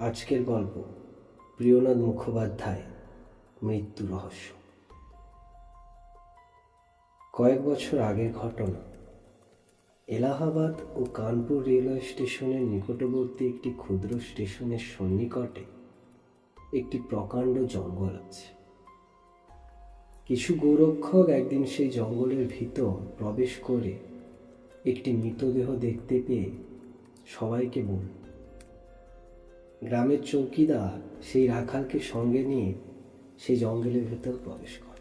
আজকের গল্প, প্রিয়নাথ মুখোপাধ্যায়, মৃত্যু রহস্য। কয়েক বছর আগের ঘটনা। এলাহাবাদ ও কানপুর রেলওয়ে স্টেশনের নিকটবর্তী একটি ক্ষুদ্র স্টেশনের সন্নিকটে একটি প্রকাণ্ড জঙ্গল আছে। কিছু গোরক্ষক একদিন সেই জঙ্গলের ভিতর প্রবেশ করে একটি মৃতদেহ দেখতে পেয়ে সবাইকে বলল গ্রামের চৌকিদার সেই রাখালকে সঙ্গে নিয়ে সেই জঙ্গলের ভেতর প্রবেশ করে।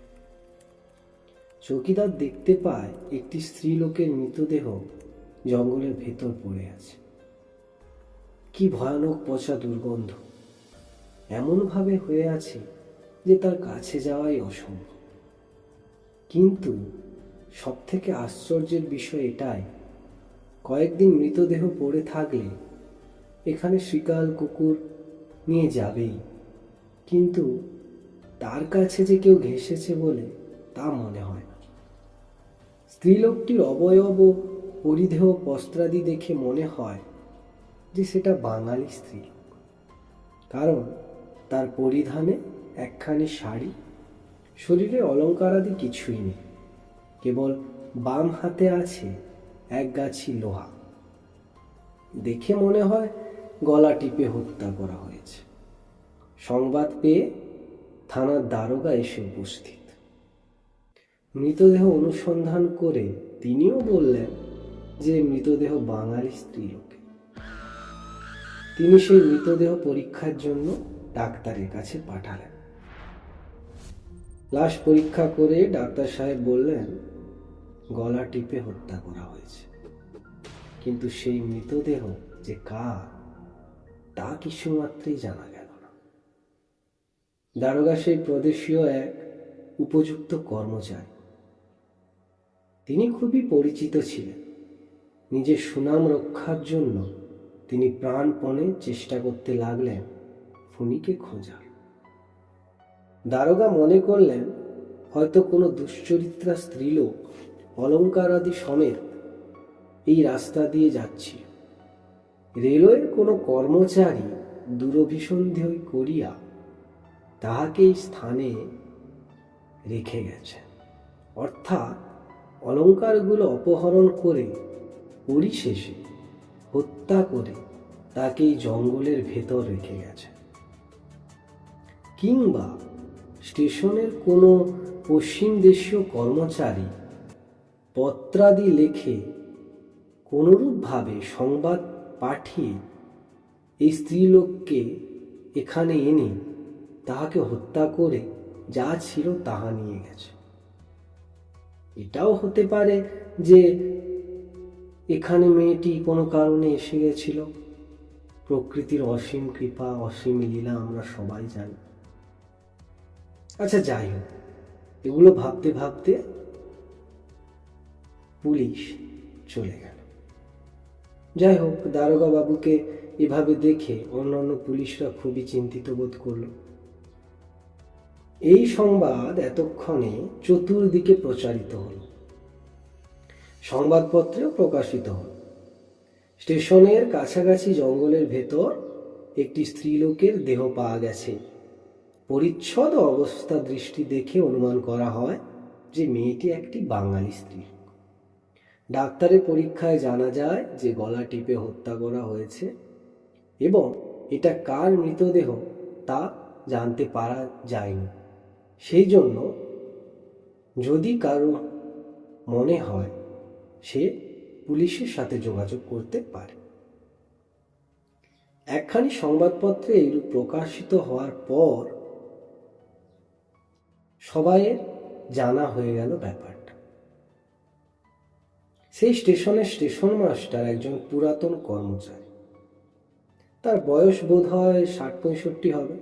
চৌকিদার দেখতে পায় একটি স্ত্রীলোকের মৃতদেহ জঙ্গলের ভেতর পড়ে আছে। কি ভয়ানক পচা দুর্গন্ধ। এমনভাবে হয়ে আছে যে তার কাছে যাওয়াই অসম্ভব। কিন্তু সবথেকে আশ্চর্যের বিষয় এটাই, কয়েকদিন মৃতদেহ পড়ে থাকলে এখানে শিকাল কুকুর নিয়ে যাবেই। কিন্তু তার কাছে যে কেউ ঘেসেছে বলে তা মনে হয় না। স্ত্রীলোকটির অবয়ব পরিধেয় বস্ত্রাদি দেখে মনে হয় যে সেটা বাঙালি স্ত্রী। কারণ তার পরিধানে একখানি শাড়ি, শরীরে অলঙ্কারাদি কিছুই নেই, কেবল বাম হাতে আছে এক গাছি লোহা। দেখে মনে হয় গলা টিপে হত্যা করা হয়েছে। সংবাদ পেয়ে থানার দারোগা এসে উপস্থিত। মৃতদেহ অনুসন্ধান করে তিনিও বললেন যে মৃতদেহ বাঙালি স্ত্রীলোকে। তিনি সেই মৃতদেহ পরীক্ষার জন্য ডাক্তারের কাছে পাঠালেন। লাশ পরীক্ষা করে ডাক্তার সাহেব বললেন, গলা টিপে হত্যা করা হয়েছে। কিন্তু সেই মৃতদেহ যে কার? তা কিছুমাত্রই জানা গেল না। দারোগা সেই প্রদেশীয় এক উপযুক্ত কর্মচারী। তিনি খুবই পরিচিত ছিলেন। নিজের সুনাম রক্ষার জন্য তিনি প্রাণপণে চেষ্টা করতে লাগলেন ফণিকে খোঁজার। দারোগা মনে করলেন, হয়তো কোনো দুশ্চরিত্রা স্ত্রীলোক অলঙ্কার আদি সমেত এই রাস্তা দিয়ে যাচ্ছি রেলওয়ের কোনো কর্মচারী দূরভিসন্ধি করিয়া তাহাকে স্থানে রেখে গেছে। অর্থাৎ অলঙ্কারগুলো অপহরণ করে পরিশেষে হত্যা করে তাকে জঙ্গলের ভেতর রেখে গেছে। কিংবা স্টেশনের কোনো পশ্চিম দেশীয় কর্মচারী পত্রাদি লেখে কোনরূপভাবে সংবাদ পাঠিয়ে এই স্ত্রীলোককে এখানে এনে তাহাকে হত্যা করে যা ছিল তাহা নিয়ে গেছে। এটাও হতে পারে যে এখানে মেয়েটি কোনো কারণে এসে গেছিল। প্রকৃতির অসীম কৃপা, অসীম লীলা আমরা সবাই জানি। আচ্ছা যাই হোক, এগুলো ভাবতে ভাবতে পুলিশ চলে গেল। যাই হোক দারোগা বাবুকে এভাবে দেখে অন্যান্য পুলিশরা খুবই চিন্তিত বোধ করল। এই সংবাদ এতক্ষণে চতুর্দিকে প্রচারিত হল। সংবাদপত্রেও প্রকাশিত হল। স্টেশনের কাছাকাছি জঙ্গলের ভেতর একটি স্ত্রীলোকের দেহ পাওয়া গেছে। পরিচ্ছদ অবস্থা দৃষ্টি দেখে অনুমান করা হয় যে মেয়েটি একটি বাঙালি স্ত্রী। ডাক্তারের পরীক্ষায় জানা যায় যে গলা টিপে হত্যা করা হয়েছে এবং এটা কার মৃতদেহ তা জানতে পারা যায়নি। সেই জন্য যদি কারও মনে হয়, সে পুলিশের সাথে যোগাযোগ করতে পারে। একখানি সংবাদপত্রে এইরূপ প্রকাশিত হওয়ার পর সবাইয়ের জানা হয়ে গেল ব্যাপারটা। সেই স্টেশনের স্টেশন মাস্টার একজন পুরাতন কর্মচারী। তার বয়স বোধ হয় ষাট পঁয়ষট্টি হবে।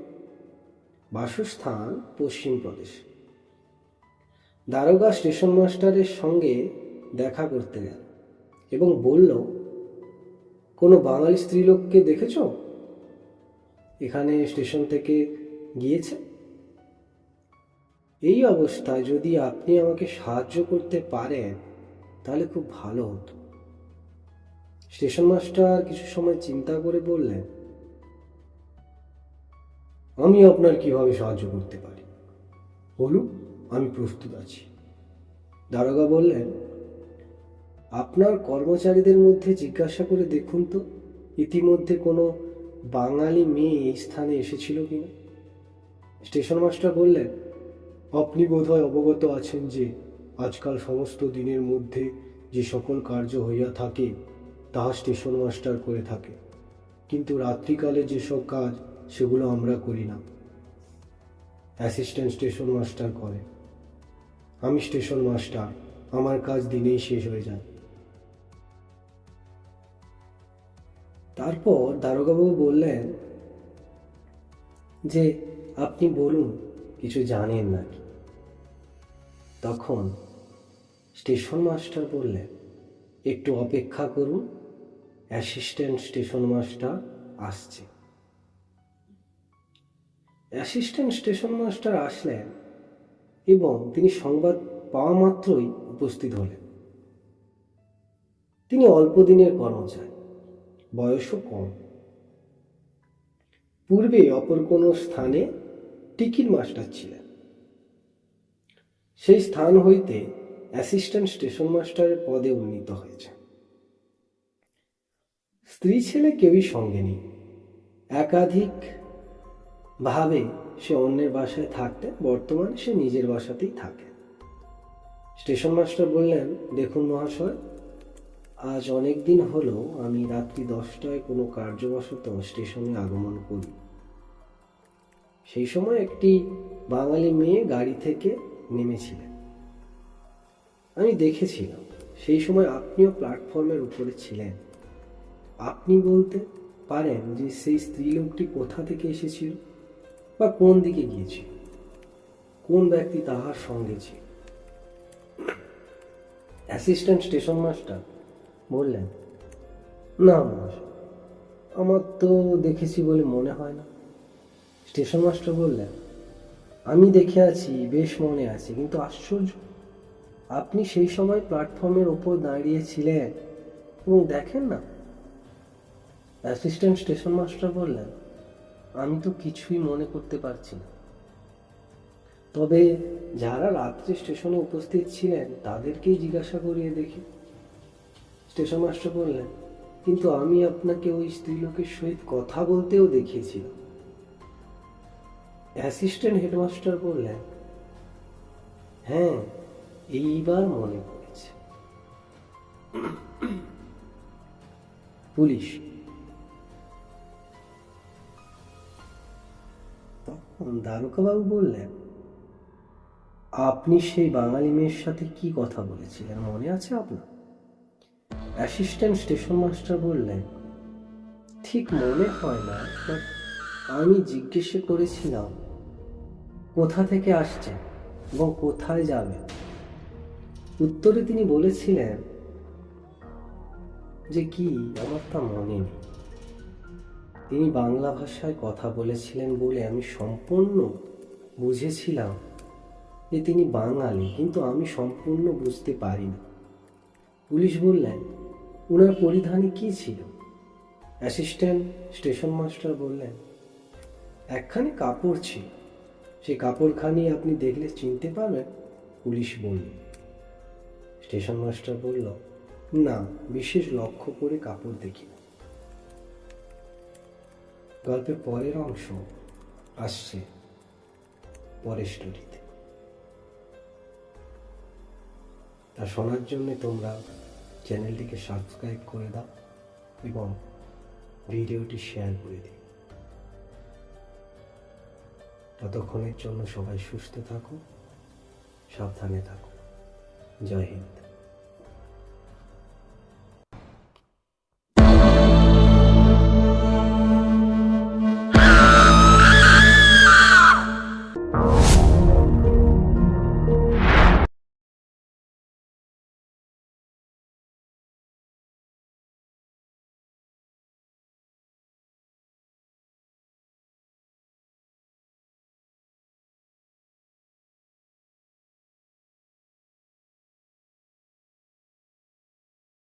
বাসস্থান পশ্চিম প্রদেশ। দারোগা স্টেশন মাস্টারের সঙ্গে দেখা করতে গেল এবং বলল, কোনো বাঙালি স্ত্রীলোককে দেখেছ? এখানে স্টেশন থেকে গিয়েছে? এই অবস্থায় যদি আপনি আমাকে সাহায্য করতে পারেন তাহলে খুব ভালো হতো। স্টেশন মাস্টার কিছু সময় চিন্তা করে বললেন, আমি আপনার কীভাবে সাহায্য করতে পারি? বলুন, আমি প্রস্তুত আছি। দারোগা বললেন, আপনার কর্মচারীদের মধ্যে জিজ্ঞাসা করে দেখুন তো, ইতিমধ্যে কোনো বাঙালি মেয়ে এই স্থানে এসেছিল কিনা? স্টেশন মাস্টার বললেন, আপনি বোধহয় অবগত আছেন যে আজকাল সমস্ত দিনের মধ্যে যে সকল কার্য হইয়া থাকে তাহা স্টেশন মাস্টার করে থাকে। কিন্তু রাত্রিকালে যেসব কাজ, সেগুলো আমরা করি না। অ্যাসিস্ট্যান্ট স্টেশন মাস্টার করে। আমি স্টেশন মাস্টার, আমার কাজ দিনেই শেষ হয়ে যায়। তারপর দারোগাবাবু বললেন, যে, আপনি বলুন, কিছু জানেন নাকি? তখন স্টেশন মাস্টার বললেন, একটু অপেক্ষা করুন, অ্যাসিস্ট্যান্ট স্টেশন মাস্টার আসছে। অ্যাসিস্ট্যান্ট স্টেশন মাস্টার আসলেন এবং তিনি সংবাদ পাওয়া মাত্রই উপস্থিত হলেন। তিনি অল্প দিনের কর্মচারী, বয়সও কম। পূর্বে অপর কোনো স্থানে টিকিট মাস্টার ছিলেন। সেই স্থান হইতে অ্যাসিস্ট্যান্ট স্টেশন মাস্টারের পদে উন্নীত হয়েছে। স্ত্রী ছেলে কেউই সঙ্গে নেই। একাধিক ভাবে সে অন্যের বাসায় থাকতে, বর্তমানে সে নিজের বাসাতেই থাকে। স্টেশন মাস্টার বললেন, দেখুন মহাশয়, আজ অনেক দিন হলো আমি রাত্রি দশটায় কোনো কার্যবশত স্টেশনে আগমন করি। সেই সময় একটি বাঙালি মেয়ে গাড়ি থেকে নেমেছিলেন। আমি দেখেছিলাম, সেই সময় আপনিও প্ল্যাটফর্মের উপরে ছিলেন। আপনি বলতে পারেন যে সেই স্ত্রীলোকটি কোথা থেকে এসেছিল বা কোন দিকে গিয়েছিল? কোন ব্যক্তি তাহার সঙ্গে ছিল? অ্যাসিস্ট্যান্ট স্টেশন মাস্টার বললেন, না মহাশয়, আমার তো দেখেছি বলে মনে হয় না। স্টেশন মাস্টার বললেন, আমি দেখে আছি, বেশ মনে আছে, কিন্তু আশ্চর্য। আপনি সেই সময় প্ল্যাটফর্মের ওপর দাঁড়িয়েছিলেন। এবং দেখেন না অ্যাসিস্ট্যান্ট স্টেশন মাস্টার বললেন, আমি তো কিছুই মনে করতে পারছি না। তবে যারা রাত্রে স্টেশনে উপস্থিত ছিলেন, তাদেরকেই জিজ্ঞাসা করিয়ে দেখি। স্টেশন মাস্টার বললেন, কিন্তু আমি আপনাকে ওই স্ত্রীলোকের সহিত কথা বলতেও দেখিয়েছিলাম। অ্যাসিস্ট্যান্ট হেডমাস্টার বললেন হ্যাঁ এইবার মনে পড়েছে। পুলিশ। তখন দারোগাবাবু বললেন, আপনি সেই বাঙালি মেয়ের সাথে কি কথা বলেছিলেন মনে আছে আপনার? অ্যাসিস্ট্যান্ট স্টেশন মাস্টার বললেন, ঠিক মনে হয় না আমি জিজ্ঞেস করেছিলাম, কোথা থেকে আসছেন এবং কোথায় যাবেন? উত্তরে তিনি বলেছিলেন যে কি, আমার তা মনে নেই। তিনি বাংলা ভাষায় কথা বলেছিলেন বলে আমি সম্পূর্ণ বুঝেছিলাম যে তিনি বাঙালি, কিন্তু আমি সম্পূর্ণ বুঝতে পারি না পুলিশ বললেন ওনার পরিধানে কি ছিল? অ্যাসিস্ট্যান্ট স্টেশন মাস্টার বললেন, একখানি কাপড় ছিল। সেই কাপড়খানি আপনি দেখলে চিনতে পারবেন, পুলিশ বলল স্টেশন মাস্টার বলল, না, বিশেষ লক্ষ্য করে কাপড় দেখি গল্পের পরের অংশ আসছে পরের স্টোরিতে। তা শোনার জন্য তোমরা চ্যানেলটিকে সাবস্ক্রাইব করে দাও এবং ভিডিওটি শেয়ার করে দিও। ততক্ষণের জন্য সবাই সুস্থ থাকো, সাবধানে থাকো। जय हिंद।